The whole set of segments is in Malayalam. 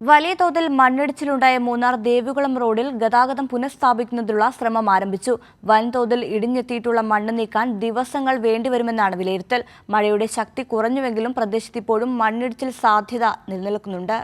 വലിയ തോതിൽ മണ്ണിടിച്ചിലുണ്ടായ മൂന്നാർ ദേവികുളം റോഡിൽ ഗതാഗതം പുനഃസ്ഥാപിക്കുന്നതിനുള്ള ശ്രമം ആരംഭിച്ചു. വൻതോതിൽ ഇടിഞ്ഞെത്തിയിട്ടുള്ള മണ്ണ് നീക്കാൻ ദിവസങ്ങൾ വേണ്ടിവരുമെന്നാണ് വിലയിരുത്തൽ. മഴയുടെ ശക്തി കുറഞ്ഞുവെങ്കിലും പ്രദേശത്ത് ഇപ്പോഴും മണ്ണിടിച്ചിൽ സാധ്യത നിലനിൽക്കുന്നുണ്ട്.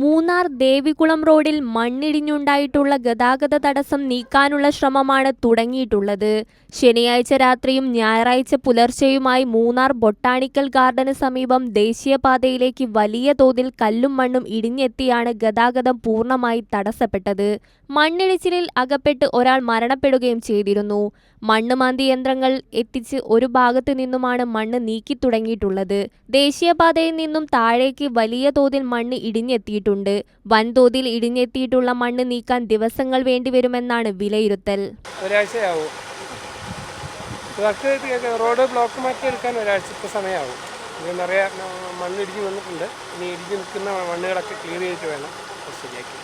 മൂന്നാർ ദേവികുളം റോഡിൽ മണ്ണിടിഞ്ഞുണ്ടായിട്ടുള്ള ഗതാഗത തടസ്സം നീക്കാനുള്ള ശ്രമമാണ് തുടങ്ങിയിട്ടുള്ളത്. ശനിയാഴ്ച രാത്രിയും ഞായറാഴ്ച പുലർച്ചെയുമായി മൂന്നാർ ബൊട്ടാണിക്കൽ ഗാർഡന് സമീപം ദേശീയപാതയിലേക്ക് വലിയ തോതിൽ കല്ലും മണ്ണും ഇടിഞ്ഞെത്തിയാണ് ഗതാഗതം പൂർണമായി തടസ്സപ്പെട്ടത്. മണ്ണിടിച്ചിലിൽ അകപ്പെട്ട് ഒരാൾ മരണപ്പെടുകയും ചെയ്തിരുന്നു. മണ്ണ് മാന്തി യന്ത്രങ്ങൾ എത്തിച്ച് ഒരു ഭാഗത്തു നിന്നുമാണ് മണ്ണ് നീക്കി തുടങ്ങിയിട്ടുള്ളത്. ദേശീയപാതയിൽ നിന്നും താഴേക്ക് വലിയ തോതിൽ മണ്ണ് ഇടിഞ്ഞെത്തിയിട്ടുണ്ട്. വൻതോതിൽ ഇടിഞ്ഞെത്തിയിട്ടുള്ള മണ്ണ് നീക്കാൻ ദിവസങ്ങൾ വേണ്ടിവരുമെന്നാണ് വിലയിരുത്തൽ. ഒരാഴ്ചയാവും. റോഡ് ബ്ലോക്ക് മാറ്റി എടുക്കാൻ ഒരാഴ്ചത്തെ സമയമാവും. ഇത് നിറയെ മണ്ണിടിഞ്ഞ് വന്നിട്ടുണ്ട്. ഇനി ഇടിഞ്ഞ് നിൽക്കുന്ന മണ്ണുകളൊക്കെ ക്ലിയർ ചെയ്തിട്ട് വേണം ശരിയാക്കി.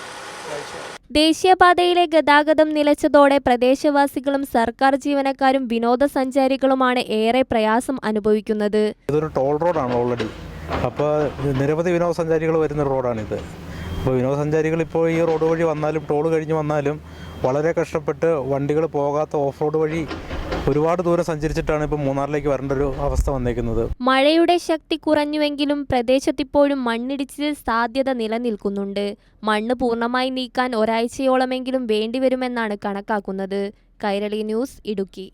ദേശീയപാതയിലെ ഗതാഗതം നിലച്ചതോടെ പ്രദേശവാസികളും സർക്കാർ ജീവനക്കാരും വിനോദസഞ്ചാരികളുമാണ് ഏറെ പ്രയാസം അനുഭവിക്കുന്നത്. ഇതൊരു ടോൾ റോഡാണ് ഓൾറെഡി അപ്പോൾ നിരവധി വിനോദസഞ്ചാരികൾ വരുന്ന റോഡാണിത്. അപ്പോൾ വിനോദസഞ്ചാരികൾ ഇപ്പോൾ ഈ റോഡ് വഴി വന്നാലും ടോൾ കഴിഞ്ഞ് വന്നാലും വളരെ കഷ്ടപ്പെട്ട് വണ്ടികൾ പോകാത്ത ഓഫ് റോഡ് വഴി ഒരുപാട് ദൂരം സഞ്ചരിച്ചിട്ടാണ് ഇപ്പോൾ മൂന്നാറിലേക്ക് വരേണ്ട ഒരു അവസ്ഥ വന്നേക്കുന്നത്. മഴയുടെ ശക്തി കുറഞ്ഞുവെങ്കിലും പ്രദേശത്തിപ്പോഴും മണ്ണിടിച്ചിൽ സാധ്യത നിലനിൽക്കുന്നുണ്ട്. മണ്ണ് പൂർണമായി നീക്കാൻ ഒരാഴ്ചയോളമെങ്കിലും വേണ്ടിവരുമെന്നാണ് കണക്കാക്കുന്നത്. കൈരളി ന്യൂസ് ഇടുക്കി.